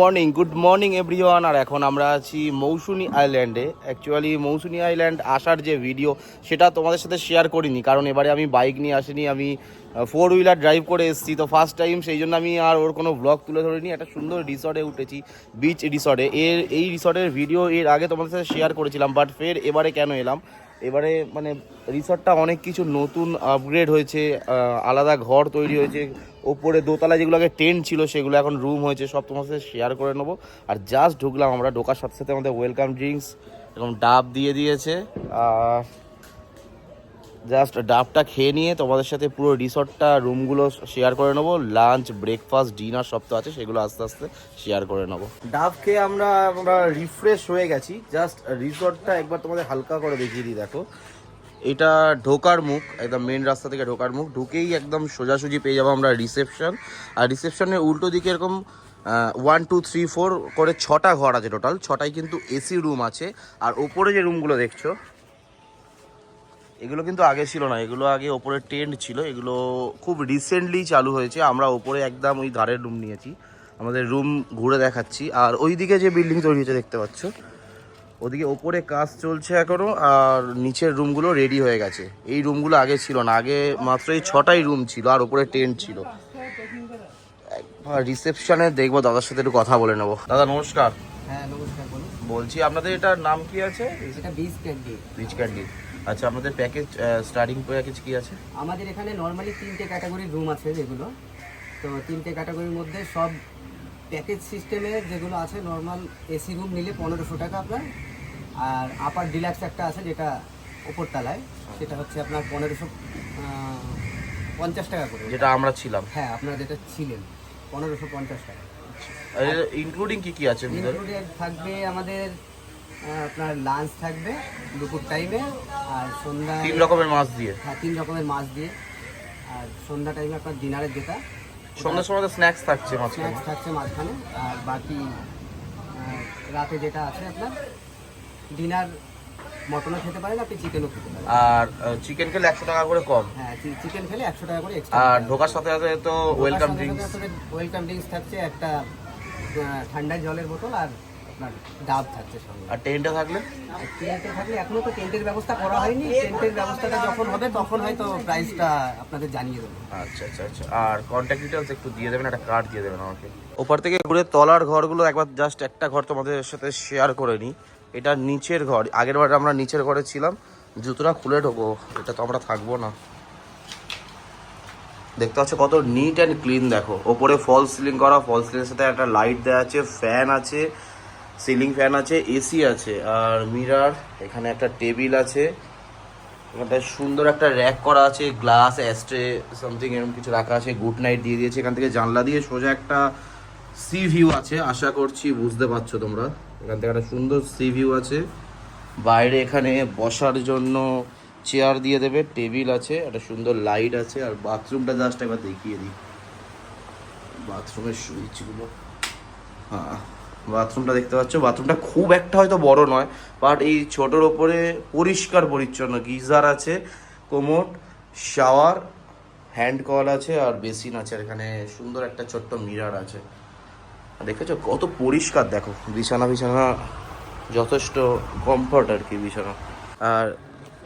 Morning good morning everyone আর এখন আমরা আছি মৌসুনি আইল্যান্ডে। অ্যাকচুয়ালি মৌসুনি আইল্যান্ড আসার যে ভিডিও সেটা তোমাদের সাথে শেয়ার করিনি। কারণ এবারে আমি বাইক নিয়ে আসিনি, আমি ফোর হুইলার ড্রাইভ করে এসেছি। তো ফার্স্ট টাইম সেই জন্য আমি আর ওর কোনো ব্লগ তুলে ধরিনি। একটা সুন্দর রিসর্টে উঠেছি বিচ রিসর্টে এর, এই রিসর্টের ভিডিও এর আগে তোমাদের সাথে শেয়ার করেছিলাম বাট ফের এবারে কেন এলাম? এবারে মানে রিসর্টটা অনেক কিছু নতুন আপগ্রেড হয়েছে আলাদা ঘর তৈরি হয়েছে ওপরে দোতলায় যেগুলো আগে টেন্ট ছিল, সেগুলো এখন রুম হয়েছে, সব তোমার সাথে শেয়ার করে নেব। আর জাস্ট ঢুকলাম আমরা, ঢোকার সাথে সাথে আমাদের ওয়েলকাম ড্রিঙ্কস এরকম ডাব দিয়ে দিয়েছে। আর জাস্ট ডাবটা খেয়ে নিয়ে তোমাদের সাথে পুরো রিসর্টটা রুমগুলো শেয়ার করে নেব। লাঞ্চ ব্রেকফাস্ট ডিনার সব তো আছে, সেগুলো আস্তে আস্তে শেয়ার করে নেব। ডাব খেয়ে আমরা আমরা রিফ্রেশ হয়ে গেছি। জাস্ট রিসর্টটা একবার তোমাদের হালকা করে দেখিয়ে দিই, দেখো। এটা ঢোকার মুখ, একদম মেন রাস্তা থেকে ঢোকার মুখ, ঢুকেই একদম সোজাসুজি পেয়ে যাব আমরা রিসেপশন আর রিসেপশনের উল্টো দিকে এরকম ওয়ান টু থ্রি ফোর করে ছটা ঘর আছে টোটাল ছটাই কিন্তু এসি রুম আছে। আর ওপরে যে রুমগুলো দেখছ, এগুলো কিন্তু আগে ছিল না। এগুলো আগে ওপরে টেন্ট ছিল। এগুলো খুব রিসেন্টলি চালু হয়েছে। আমরা ওপরে একদম ওই ধারের রুম নিয়েছি। আমাদের রুম ঘুরে দেখাচ্ছি। আর ওইদিকে যে বিল্ডিং তৈরি হয়েছে দেখতে পাচ্ছ ওদিকে ওপরে কাজ চলছে এখনও আর নিচের রুমগুলো রেডি হয়ে গেছে। এই রুমগুলো আগে ছিল না আগে মাত্র এই ছটাই রুম ছিল আর ওপরে টেন্ট ছিল। রিসেপশনে দেখব দাদার সাথে একটু কথা বলে নেব। দাদা নমস্কার। হ্যাঁ নমস্কার বলছি আপনাদের এটার নাম কি আছে? এটা বিচ ক্যান্ডি ক্যান্ডি আচ্ছা আপনাদের প্যাকেজ স্টার্টিং প্যাকেজ কি আছে? আমাদের এখানে নর্মালি তিনটে ক্যাটাগরির রুম আছে যেগুলো। তো তিনটে ক্যাটাগরির মধ্যে সব প্যাকেজ সিস্টেমে যেগুলো আছে নর্মাল এসি রুম নিলে পনেরোশো টাকা আপনার। আর আপার ডিলাক্স একটা আছে যেটা ওপর তলায় সেটা হচ্ছে আপনার পনেরোশো পঞ্চাশ টাকা করে। যেটা আমরা ছিলাম। হ্যাঁ আপনারা যেটা ছিলেন পনেরোশো পঞ্চাশ টাকা। ইনক্লুডিং কি কি আছে থাকবে আমাদের আপনার লাঞ্চ থাকবে দুপুর টাইমে আর সন্ধ্যা তিন রকমের মাছ দিয়ে। হ্যাঁ তিন রকমের মাছ দিয়ে। আর সন্ধ্যা টাইমে আপনার ডিনারের যেটা সন্ধ্যার সময় স্ন্যাক্স থাকছে স্ন্যাক্স থাকছে মাঝখানে। আর বাকি রাতে যেটা আছে আপনার ডিনার মটনও খেতে পারেন আপনি চিকেনও খেতে পারেন। আর চিকেন খেলে একশো টাকা করে কম। হ্যাঁ চিকেন খেলে একশো টাকা করে এক্সট্রা আর ঢোকার সাথে সাথে তো ওয়েলকাম ড্রিঙ্কস ওয়েলকাম ড্রিঙ্কস থাকছে একটা ঠান্ডা জলের বোতল আর আপনার ডাব থাকছে সঙ্গে। আর টেন্টে থাকলে? টেন্টে থাকলে এখনও তো টেন্টের ব্যবস্থা করা হয়নি টেন্টের ব্যবস্থাটা যখন হবে তখন হয়তো প্রাইসটা আপনাদের জানিয়ে দেবো। আচ্ছা আচ্ছা আচ্ছা। আর কন্ট্যাক্ট ডিটেলস একটু দিয়ে দেবেন একটা কার্ড দিয়ে দেবেন আমাকে। ওপর থেকে ঘুরে তলার ঘরগুলো একবার জাস্ট একটা ঘর তোমাদের সাথে শেয়ার করে নিই। এটা নিচের ঘর। আগের বার আমরা নিচের ঘরে ছিলাম, জুতোটা খুলে ঢোকো এটা তো আমরা থাকব না। দেখতে পাচ্ছ কত নিট অ্যান্ড ক্লিন দেখো। ওপরে ফল সিলিং করা ফল সিলিং সাথে একটা লাইট দেওয়া আছে ফ্যান আছে সিলিং ফ্যান আছে এসি আছে। আর মিরার এখানে একটা টেবিল আছে। এখানটা সুন্দর একটা র্যাক করা আছে গ্লাস অ্যাস্ট্রে সামথিং এরকম কিছু রাখা আছে গুড নাইট দিয়ে দিয়েছে। এখান থেকে জানলা দিয়ে সোজা একটা সি ভিউ আছে, আশা করছি বুঝতে পারছ তোমরা। এখান থেকে একটা সুন্দর সি ভিউ আছে। বাইরে এখানে বসার জন্য চেয়ার দিয়ে দেবে টেবিল আছে, একটা সুন্দর লাইট আছে, আর বাথরুমটা জাস্ট একবার দেখিয়ে দিই। বাথরুমের সুইচগুলো হ্যাঁ বাথরুমটা দেখতে পাচ্ছ। বাথরুমটা খুব একটা হয়তো বড় নয় বাট এই ছোটোর ওপরে পরিষ্কার পরিচ্ছন্ন। গিজার আছে কোমোট শাওয়ার হ্যান্ড কল আছে, আর বেসিন আছে, আর এখানে সুন্দর একটা ছোট্ট মিরার আছে। দেখেছ? কত পরিষ্কার, দেখো। বিছানা বিছানা, যথেষ্ট কমফর্ট আর কি বিছানা। আর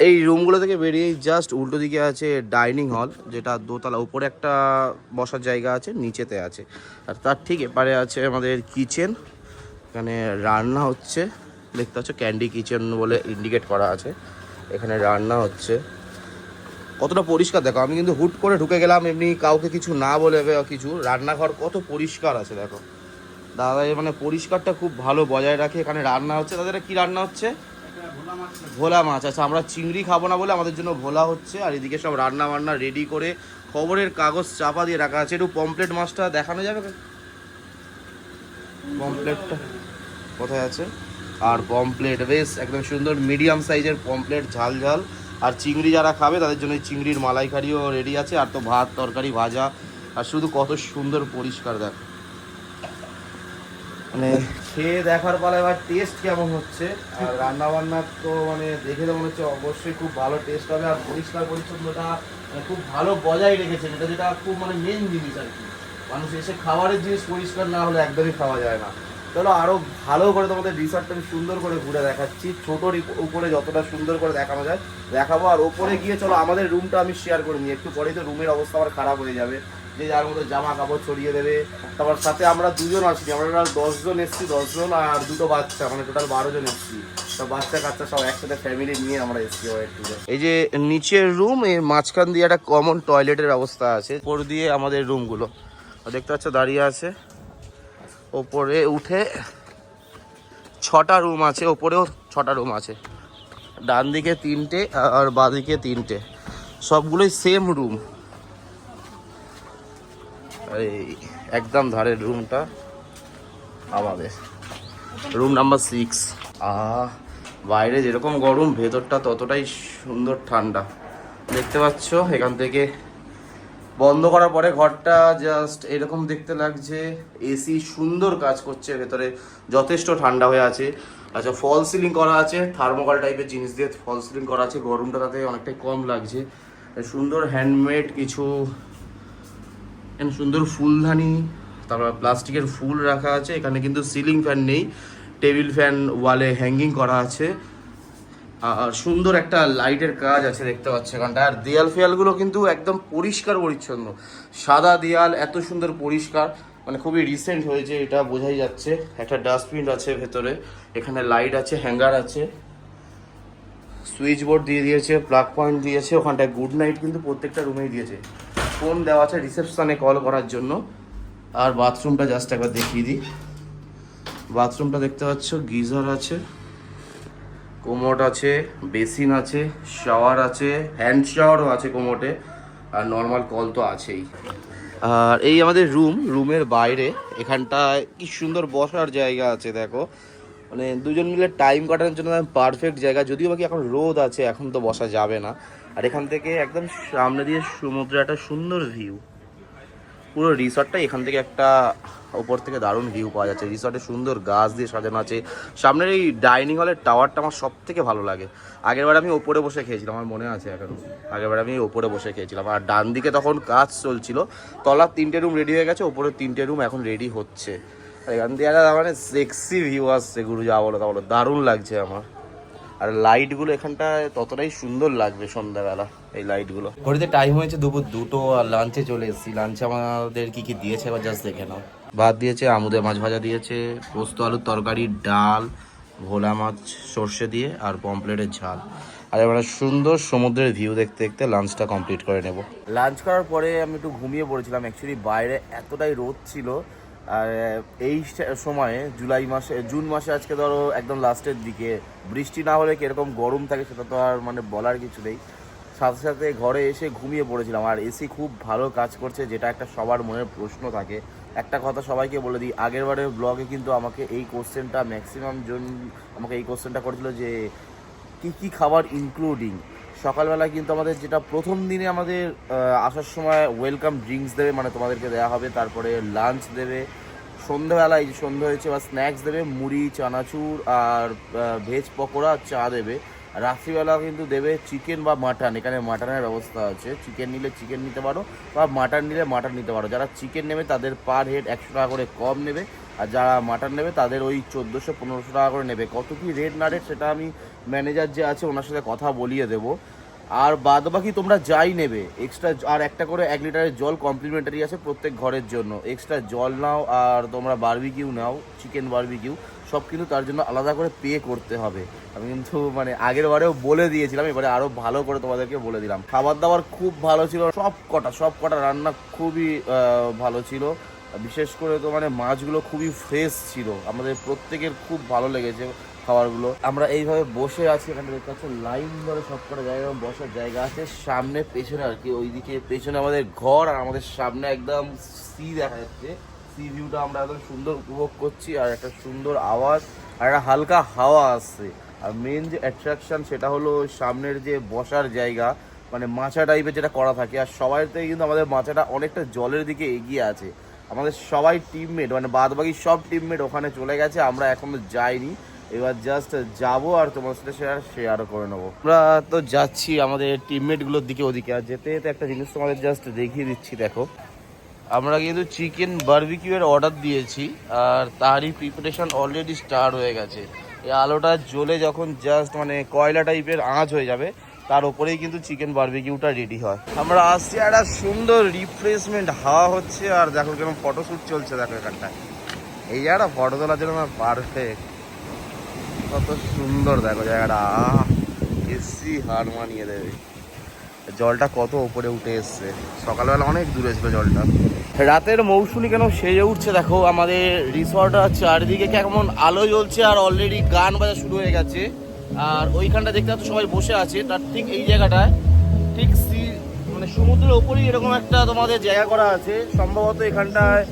এই রুমগুলো থেকে বেরিয়ে জাস্ট উল্টো দিকে আছে ডাইনিং হল যেটা দোতলা, উপরে একটা বসার জায়গা আছে, নিচেতে আছে। আর তার ঠিক এপারে আছে আমাদের কিচেন এখানে রান্না হচ্ছে। দেখতে পাচ্ছ ক্যান্ডি কিচেন বলে ইন্ডিকেট করা আছে। এখানে রান্না হচ্ছে। কতটা পরিষ্কার, দেখো, আমি কিন্তু হুট করে ঢুকে গেলাম, এমনি কাউকে কিছু না বলে কিছু। রান্নাঘর কত পরিষ্কার আছে, দেখো। দাদা মানে পরিষ্কারটা খুব ভালো বজায় রাখে। এখানে রান্না হচ্ছে। তাদের কি রান্না হচ্ছে? ভোলা মাছ। আচ্ছা আমরা চিংড়ি খাব না বলে আমাদের জন্য ভোলা হচ্ছে। আর এদিকে সব রান্না বান্না রেডি করে খবরের কাগজ চাপা দিয়ে রাখা আছে। একটু পমপ্লেট মাছটা দেখানো যাবে? পমপ্লেটটা কোথায় আছে? আর পমপ্লেট বেশ, একদম সুন্দর মিডিয়াম সাইজের পমপ্লেট ঝাল ঝাল। আর চিংড়ি যারা খাবে, তাদের জন্য চিংড়ির মালাইকারিও রেডি আছে। আর তো ভাত, তরকারি, ভাজা। আর শুধু কত সুন্দর পরিষ্কার দেখ। মানে খেয়ে দেখার পরে এবার টেস্ট কেমন হচ্ছে? আর রান্না বান্না তো মানে দেখে মনে হচ্ছে অবশ্যই খুব ভালো টেস্ট হবে। আর পরিষ্কার পরিচ্ছন্নতা মানে খুব ভালো বজায় রেখেছে, যেটা যেটা খুব মানে মেন জিনিস আর কি। মানুষ এসে খাবারের জিনিস পরিষ্কার না হলে একদমই খাওয়া যায় না। চলো আরও ভালো করে তোমাদের রিসর্টটা আমি সুন্দর করে ঘুরে দেখাচ্ছি। ছোটোর উপরে যতটা সুন্দর করে দেখানো যায়, দেখাবো। আর ওপরে গিয়ে চলো আমাদের রুমটা আমি শেয়ার করে নিই। একটু পরেই তো রুমের অবস্থা আমার খারাপ হয়ে যাবে। যে যার মধ্যে জামা কাপড় ছড়িয়ে দেবে। তারপর সাথে আমরা দুজন আসছি, আমরা দশজন এসছি, দশজন আর দুটো বাচ্চা মানে টোটাল বারো জন এসছি। তো বাচ্চা কাচ্চা সব একসাথে ফ্যামিলি নিয়ে আমরা এসছি একটু। এই যে নিচের রুম এর মাঝখান দিয়ে একটা কমন টয়লেটের ব্যবস্থা আছে, উপর দিয়ে আমাদের রুমগুলো দেখতে পাচ্ছ দাঁড়িয়ে আছে, ওপরে উঠে ছটা রুম আছে, ওপরেও ছটা রুম আছে। ডান দিকে তিনটে আর বাঁ দিকে তিনটে। সবগুলোই সেম রুম এই একদম ধারের রুমটা আমাদের। রুম নাম্বার সিক্স আহ বাইরে যেরকম গরম, ভেতরটা ততটাই সুন্দর ঠান্ডা। দেখতে পাচ্ছ, এখান থেকে বন্ধ করার পরে ঘরটা জাস্ট এরকম দেখতে লাগছে। এসি সুন্দর কাজ করছে, ভেতরে যথেষ্ট ঠান্ডা হয়ে আছে। আচ্ছা ফল সিলিং করা আছে থার্মোকল টাইপের জিনিস দিয়ে ফল সিলিং করা আছে। গরমটা তাতে অনেকটাই কম লাগছে। সুন্দর হ্যান্ডমেড কিছু এখানে সুন্দর ফুলদানি তারপর প্লাস্টিকের ফুল রাখা আছে, এখানে কিন্তু সিলিং ফ্যান নেই, টেবিল ফ্যান ওয়ালে হ্যাঙ্গিং করা আছে। আর সুন্দর একটা লাইটের কাজ আছে, দেখতে পাচ্ছি এখানটা। আর দেয়াল ফেয়ালগুলো কিন্তু একদম পরিষ্কার পরিচ্ছন্ন। সাদা দেয়াল এত সুন্দর পরিষ্কার মানে খুবই রিসেন্ট হয়েছে, এটা বোঝাই যাচ্ছে। একটা ডাস্টবিন আছে ভেতরে, এখানে লাইট আছে হ্যাঙ্গার আছে। সুইচ বোর্ড দিয়ে দিয়েছে প্লাগ পয়েন্ট দিয়েছে, ওখানটায় গুড নাইট কিন্তু প্রত্যেকটা রুমেই দিয়েছে। ফোন দেওয়া আছে রিসেপশনে কল করার জন্য। আর বাথরুমটা জাস্ট একবার দেখিয়ে দিই। বাথরুমটা দেখতে পাচ্ছ, গিজার আছে, কোমোট আছে, বেসিন আছে, শাওয়ার আছে, হ্যান্ড শাওয়ারও আছে কোমোটে, আর নর্মাল কল তো আছেই। আর এই আমাদের রুম, রুমের বাইরে, এখানটায় কি সুন্দর বসার জায়গা আছে, দেখো। মানে দুজন মিলে টাইম কাটানোর জন্য পারফেক্ট জায়গা, যদিও বাকি এখন রোদ আছে, এখন তো বসা যাবে না। আর এখান থেকে একদম সামনে দিয়ে সমুদ্রে একটা সুন্দর ভিউ পুরো রিসর্টটা এখান থেকে একটা ওপর থেকে দারুণ ভিউ পাওয়া যাচ্ছে। রিসর্টে সুন্দর গাছ দিয়ে সাজানো আছে। সামনের এই ডাইনিং হলের টাওয়ারটা আমার সব থেকে ভালো লাগে। আগেরবার আমি ওপরে বসে খেয়েছিলাম, আমার মনে আছে এখন। আগেরবার আমি ওপরে বসে খেয়েছিলাম। আর ডান দিকে তখন কাজ চলছিল। তলার তিনটে রুম রেডি হয়ে গেছে, ওপরের তিনটে রুম এখন রেডি হচ্ছে। এখান দিয়ে মানে সেক্সি ভিউ আসছে, গুরু যা বলো তা বলো। দারুণ লাগছে আমার। আর লাইটগুলো এখানটায় ততটাই সুন্দর লাগবে সন্ধ্যাবেলা এই লাইটগুলো ঘড়িতে টাইম হয়েছে দুপুর দুটো আর লাঞ্চে চলে এসেছি। লাঞ্চে আমাদের কি কি দিয়েছে এবার জাস্ট দেখে নাও। ভাত দিয়েছে আমুদে মাছ ভাজা দিয়েছে পোস্ত আলুর তরকারি ডাল ভোলা মাছ সর্ষে দিয়ে আর পমপ্লেটের ঝাল। আর এবার সুন্দর সমুদ্রের ভিউ দেখতে দেখতে লাঞ্চটা কমপ্লিট করে নেব। লাঞ্চ করার পরে আমি একটু ঘুমিয়ে পড়েছিলাম। অ্যাকচুয়ালি বাইরে এতটাই রোদ ছিল আর এই সময়ে জুলাই মাসে, জুন মাসে আজকে ধরো একদম লাস্টের দিকে, বৃষ্টি না হলে কীরকম গরম থাকে সেটা তো আর মানে বলার কিছু নেই। সাথে সাথে ঘরে এসে ঘুমিয়ে পড়েছিলাম, আর এসি খুব ভালো কাজ করছে, যেটা একটা সবার মনের প্রশ্ন থাকে। একটা কথা সবাইকে বলে দিই, আগের বারের ব্লগে কিন্তু আমাকে এই কোশ্চেনটা ম্যাক্সিমাম জন, আমাকে এই কোশ্চেনটা করেছিল যে, কি কি খাবার ইনক্লুডিং সকালবেলা কিন্তু আমাদের যেটা প্রথম দিনে আমাদের আসার সময় ওয়েলকাম ড্রিঙ্কস দেবে মানে তোমাদেরকে দেওয়া হবে। তারপরে লাঞ্চ দেবে সন্ধ্যেবেলা এই যে সন্ধ্যে হয়েছে, বা স্ন্যাক্স দেবে, মুড়ি, চানাচুর আর ভেজ পকোড়া, চা দেবে। রাত্রিবেলা কিন্তু দেবে চিকেন বা মাটন এখানে মাটনের ব্যবস্থা আছে। চিকেন নিলে চিকেন নিতে পারো, বা মাটন নিলে মাটন নিতে পারো। যারা চিকেন নেবে, তাদের পার হেড একশো টাকা করে কম নেবে। আর যারা মাটন নেবে, তাদের ওই চোদ্দোশো পনেরোশো টাকা করে নেবে। কত কি রেট না রেট সেটা আমি ম্যানেজার যে আছে, ওনার সাথে কথা বলিয়ে দেবো। আর বাদ বাকি তোমরা যাই নেবে এক্সট্রা আর একটা করে এক লিটারের জল কমপ্লিমেন্টারি আছে প্রত্যেক ঘরের জন্য। এক্সট্রা জল নাও, আর তোমরা বারবিকিউ নাও চিকেন বারবিকিউ সব কিন্তু তার জন্য আলাদা করে পে করতে হবে। আমি কিন্তু মানে আগের বারেও বলে দিয়েছিলাম, এবারে আরও ভালো করে তোমাদেরকে বলে দিলাম। খাবার দাবার খুব ভালো ছিল সব কটা সব কটা রান্না খুবই ভালো ছিল। বিশেষ করে তো মানে মাছগুলো খুবই ফ্রেশ ছিল। আমাদের প্রত্যেকের খুব ভালো লেগেছে খাবারগুলো। আমরা এইভাবে বসে আছি এখানে দেখতে পাচ্ছি লাইন ধরে সব কটা জায়গায় বসার জায়গা আছে। সামনে পেছনে আর কি, ওইদিকে পেছনে আমাদের ঘর আর আমাদের সামনে একদম সি দেখা যাচ্ছে। সি ভিউটা আমরা একদম সুন্দর উপভোগ করছি আর একটা সুন্দর আওয়াজ আর একটা হালকা হাওয়া আসছে। আর মেন যে অ্যাট্রাকশন সেটা হলো সামনের যে বসার জায়গা মানে মাচা টাইপের যেটা করা থাকে। আর সবাই থেকে কিন্তু আমাদের মাচাটা অনেকটা জলের দিকে এগিয়ে আছে। আমাদের সবাই টিমমেট মানে বাদ বাকি সব টিমমেট ওখানে চলে গেছে, আমরা এখনও যাইনি। এবার জাস্ট যাব আর তোমার সাথে শেয়ার শেয়ারও করে নেব। আমরা তো যাচ্ছি আমাদের টিমমেটগুলোর দিকে ওদিকে। আর যেতে যেতে একটা জিনিস তোমাদের জাস্ট দেখিয়ে দিচ্ছি, দেখো। আমরা কিন্তু চিকেন বারবিকিউ এর অর্ডার দিয়েছি, আর তারই প্রিপারেশন অলরেডি স্টার্ট হয়ে গেছে। এই আলোটা জ্বলে যখন জাস্ট মানে কয়লা টাইপের আঁচ হয়ে যাবে তার উপরেই কিন্তু চিকেন বারবিকিউটা রেডি হয়। আমরা আসছি, একটা সুন্দর রিফ্রেশমেন্ট হাওয়া হচ্ছে, আর দেখো কেমন ফটোশ্যুট চলছে, দেখো এখানটায়। এই জায়গাটা ফটো তোলার জন্য আমার পারফেক্ট কত সুন্দর, দেখো জায়গাটা। এসি হার মানিয়ে দেবে। জলটা কত উপরে উঠে এসছে। সকালবেলা অনেক দূরে ছিল জলটা। রাতের মৌসুমি কেন সেজে উঠছে, দেখো, আমাদের রিসর্ট চারিদিকে কেমন আলো জ্বলছে, আর অলরেডি গান বাজা শুরু হয়ে গেছে। আর ওইখানটা দেখতে পাচ্ছ সবাই বসে আছে, তার ঠিক এই জায়গাটায়, ঠিক সি মানে সমুদ্রের ওপরেই এরকম একটা তোমাদের জায়গা করা আছে। সম্ভবত এখানটায়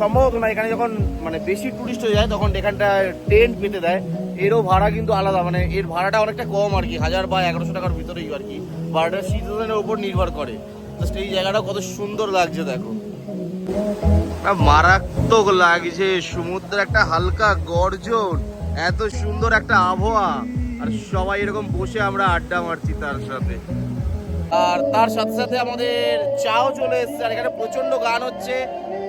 সম্ভবত না, এখানে যখন মানে বেশি টুরিস্ট হয়ে যায়, তখন এখানটায় টেন্ট পেতে দেয়। এরও ভাড়া কিন্তু আলাদা মানে এর ভাড়াটা অনেকটা কম আর কি, হাজার বা এগারোশো টাকার ভিতরেই আর কি। ভাড়াটা সিজনের উপর নির্ভর করে। জাস্ট এই জায়গাটা কত সুন্দর লাগছে, দেখো। মারাত্মক লাগছে, সমুদ্রের একটা হালকা গর্জন। এত সুন্দর একটা আবহাওয়া। আর সবাই এরকম বসে আমরা আড্ডা মারছি তার সাথে। আর তার সাথে সাথে আমাদের চাও চলে এসছে, আর এখানে প্রচণ্ড গান হচ্ছে।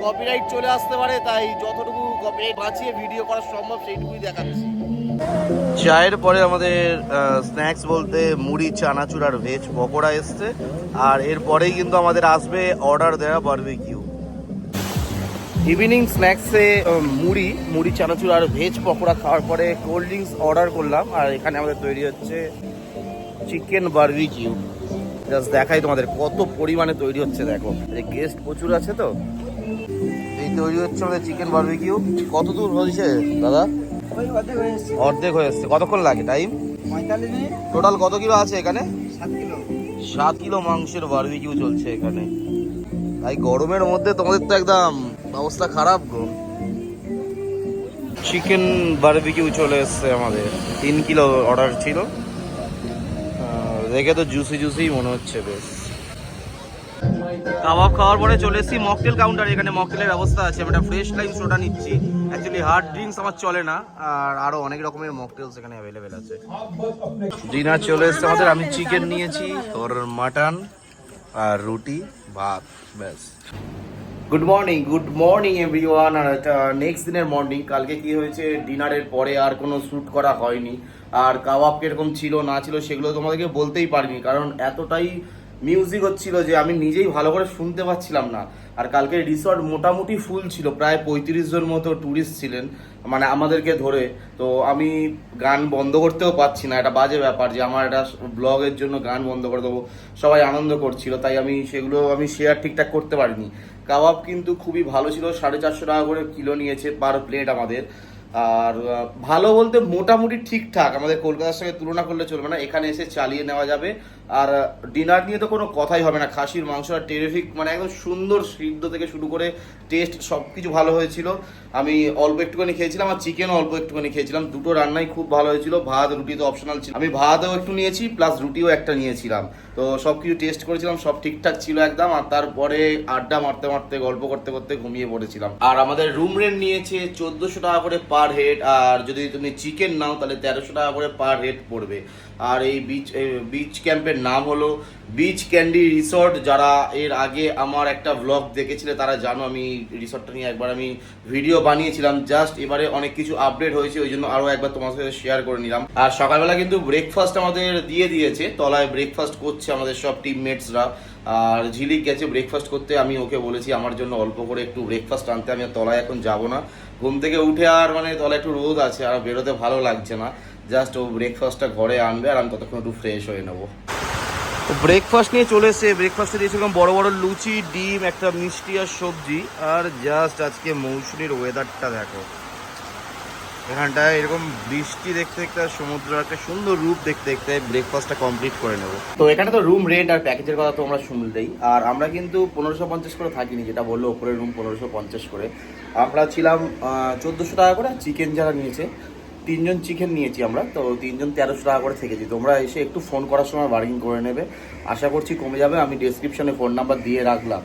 কপিরাইট চলে আসতে পারে, তাই যতটুকু কপিরাইট বাঁচিয়ে ভিডিও করা সম্ভব সেইটুকুই দেখাচ্ছি। চায়ের পরে আমাদের স্ন্যাক্স বলতে মুড়ি, চানাচুর আর ভেজ পকোড়া এসছে। আর এরপরেই কিন্তু আমাদের আসবে অর্ডার দেওয়া বারবিকিউ ইভিনিং স্ন্যাক্সে মুড়ি মুড়ি চানাচুর আর ভেজ পকোড়া খাওয়ার পরে কোল্ড ড্রিঙ্কস অর্ডার করলাম। আর এখানে আমাদের তৈরি হচ্ছে চিকেন বারবিকিউ জাস্ট দেখাই তোমাদের কত পরিমাণে তৈরি হচ্ছে দেখো। গেস্ট প্রচুর আছে তো। এই তৈরি হচ্ছে আমাদের চিকেন বারবিকিউ কত দূর হয়েছে দাদা? অর্ধেক হয়ে এসছে। এসছে। কতক্ষণ লাগে টাইম টোটাল কত কিলো আছে এখানে? সাত কিলো। সাত কিলো মাংসের বারবিকিউ চলছে এখানে। তাই গরমের মধ্যে তোমাদের তো একদম অবস্থা খারাপ গো। চিকেন বারবিকিউ চলে এসছে আমাদের। তিন কিলো অর্ডার ছিল। দেখে তো জুসি জুসি মনে হচ্ছে বেশ। কাবাব খাওয়ার পরে চলে এসেছি মকটেল কাউন্টার এখানে মকটেলের ব্যবস্থা আছে। আমি একটা ফ্রেশ লাইম সোডা নিচ্ছি। অ্যাকচুয়ালি হার্ড ড্রিঙ্কস আমার চলে না। আর আরও অনেক রকমের মকটেলস এখানে অ্যাভেলেবেল আছে। ডিনার চলে এসেছে আমাদের। আমি চিকেন নিয়েছি ওর মাটন আর রুটি ভাত ব্যাস। Good morning good morning everyone আর নেক্সট দিনের মর্নিং কালকে কি হয়েছে? ডিনারের পরে আর কোনো শ্যুট করা হয়নি। আর কাবাব কীরকম ছিল, না ছিল, সেগুলো তোমাদেরকে বলতেই পারিনি, কারণ এতটাই মিউজিক হচ্ছিল যে আমি নিজেই ভালো করে শুনতে পাচ্ছিলাম না। আর কালকে রিসর্ট মোটামুটি ফুল ছিল, প্রায় পঁয়ত্রিশ জন মতো ট্যুরিস্ট ছিলেন মানে আমাদেরকে ধরে। তো আমি গান বন্ধ করতেও পারছি না, এটা বাজে ব্যাপার যে আমার এটা ব্লগের জন্য গান বন্ধ করে দেবো। সবাই আনন্দ করছিল, তাই আমি সেগুলো আমি শেয়ার ঠিকঠাক করতে পারিনি। কাবাব কিন্তু খুবই ভালো ছিল, সাড়ে চারশো টাকা করে কিলো নিয়েছে পার প্লেট আমাদের। আর ভালো বলতে মোটামুটি ঠিকঠাক। আমাদের কলকাতার সঙ্গে তুলনা করলে চলবে না, এখানে এসে চালিয়ে নেওয়া যাবে। আর ডিনার নিয়ে তো কোনো কথাই হবে না। খাসির, মাংস আর টেরিফিক মানে একদম সুন্দর সিদ্ধ থেকে শুরু করে টেস্ট সব কিছু ভালো হয়েছিল। আমি অল্প একটুখানি খেয়েছিলাম আর চিকেনও অল্প একটুখানি খেয়েছিলাম। দুটো রান্নাই খুব ভালো হয়েছিল। ভাত, রুটি তো অপশনাল ছিল। আমি ভাতও একটু নিয়েছি প্লাস রুটিও একটা নিয়েছিলাম। তো সব কিছু টেস্ট করেছিলাম, সব ঠিকঠাক ছিল একদম, আর তারপরে আড্ডা মারতে মারতে, গল্প করতে করতে ঘুমিয়ে পড়েছিলাম। আর আমাদের রুম রেন্ট নিয়েছে চোদ্দোশো টাকা করে পার হেড আর যদি তুমি চিকেন নাও, তাহলে তেরোশো টাকা করে পার হেড পড়বে। আর এই বিচ বিচ ক্যাম্পের নাম হলো বিচ ক্যান্ডি রিসর্ট যারা এর আগে আমার একটা ব্লগ দেখেছিলে, তারা জানো আমি রিসর্টটা নিয়ে একবার আমি ভিডিও বানিয়েছিলাম। জাস্ট এবারে অনেক কিছু আপডেট হয়েছে, ওই জন্য আরও একবার তোমার সাথে শেয়ার করে নিলাম। আর সকালবেলা কিন্তু ব্রেকফাস্ট আমাদের দিয়ে দিয়েছে, তলায় ব্রেকফাস্ট করছে। আমাদের সব টিমমেটসরা আর ঝিলিক গেছে ব্রেকফাস্ট করতে, আমি ওকে বলেছি আমার জন্য অল্প করে একটু ব্রেকফাস্ট আনতে, আমি তলায় এখন যাব না। ঘুম থেকে উঠে আর মানে তলায় একটু রোদ আছে, আর বেরোতে ভালো লাগছে না। জাস্ট ও ব্রেকফাস্টটা ঘরে আনবে আর আমি ততক্ষণ একটু ফ্রেশ হয়ে নেব। ব্রেকফাস্ট নিয়ে চলে এসে ব্রেকফাস্টে দিয়েছিলাম বড় বড় লুচি, ডিম, একটা মিষ্টি আর সবজি। আর জাস্ট আজকে মৌসুমীর ওয়েদারটা দেখো। এখানটায় এরকম বৃষ্টি দেখতে দেখতে আর সমুদ্র একটা সুন্দর রূপ দেখতে দেখতে ব্রেকফাস্টটা কমপ্লিট করে নেব। তো এখানে তো রুম রেন্ট আর প্যাকেজের কথা তো আমরা শুনলেই। আর আমরা কিন্তু পনেরোশো পঞ্চাশ করে থাকিনি, যেটা বলল ওপরে রুম পনেরোশো পঞ্চাশ করে। আমরা ছিলাম চোদ্দোশো টাকা করে চিকেন যারা নিয়েছে, তিনজন চিকেন নিয়েছি আমরা, তো তিনজন তেরোশো টাকা করে থেকেছি তোমরা এসে একটু ফোন করার সময় বার্গিং করে নেবে। আশা করছি কমে যাবে, আমি ডেসক্রিপশনে ফোন নাম্বার দিয়ে রাখলাম।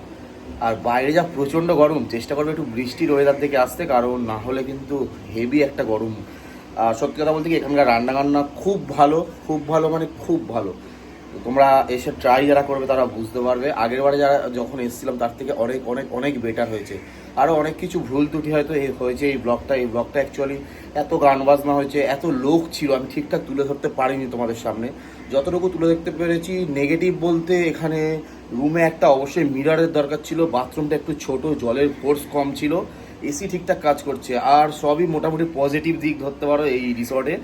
আর বাইরে যা প্রচণ্ড গরম, চেষ্টা করবে একটু বৃষ্টির ওয়েদার থেকে আসতে, কারণ না হলে কিন্তু হেভি একটা গরম। আর সত্যি কথা বলতে কি, এখানকার রান্না বান্না খুব ভালো খুব ভালো মানে খুব ভালো। তোমরা এসে ট্রাই যারা করবে তারা বুঝতে পারবে। আগের বারে যারা যখন এসেছিলাম, তার থেকে অনেক অনেক অনেক বেটার হয়েছে। আরও অনেক কিছু ভুল ত্রুটি হয়তো হয়েছে এই ব্লগটা এই ব্লগটা অ্যাকচুয়ালি এত গান বাজনা হয়েছে, এত লোক ছিল, আমি ঠিকঠাক তুলে ধরতে পারিনি তোমাদের সামনে। যতটুকু তুলে দেখতে পেরেছি নেগেটিভ বলতে এখানে রুমে একটা অবশ্যই মিরারের দরকার ছিল বাথরুমটা একটু ছোট, জলের ফোর্স কম ছিল এসি ঠিকঠাক কাজ করছে। আর সবই মোটামুটি পজিটিভ দিক ধরতে পারো এই রিসর্টে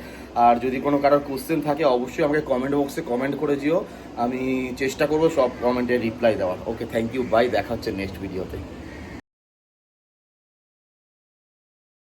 আর যদি কোনো কারোর কোশ্চেন থাকে, অবশ্যই আমাকে কমেন্ট বক্সে কমেন্ট করে দিও আমি চেষ্টা করব সব কমেন্টে রিপ্লাই দেওয়ার। ওকে থ্যাংক ইউ বাই দেখা হচ্ছে নেক্সট ভিডিওতে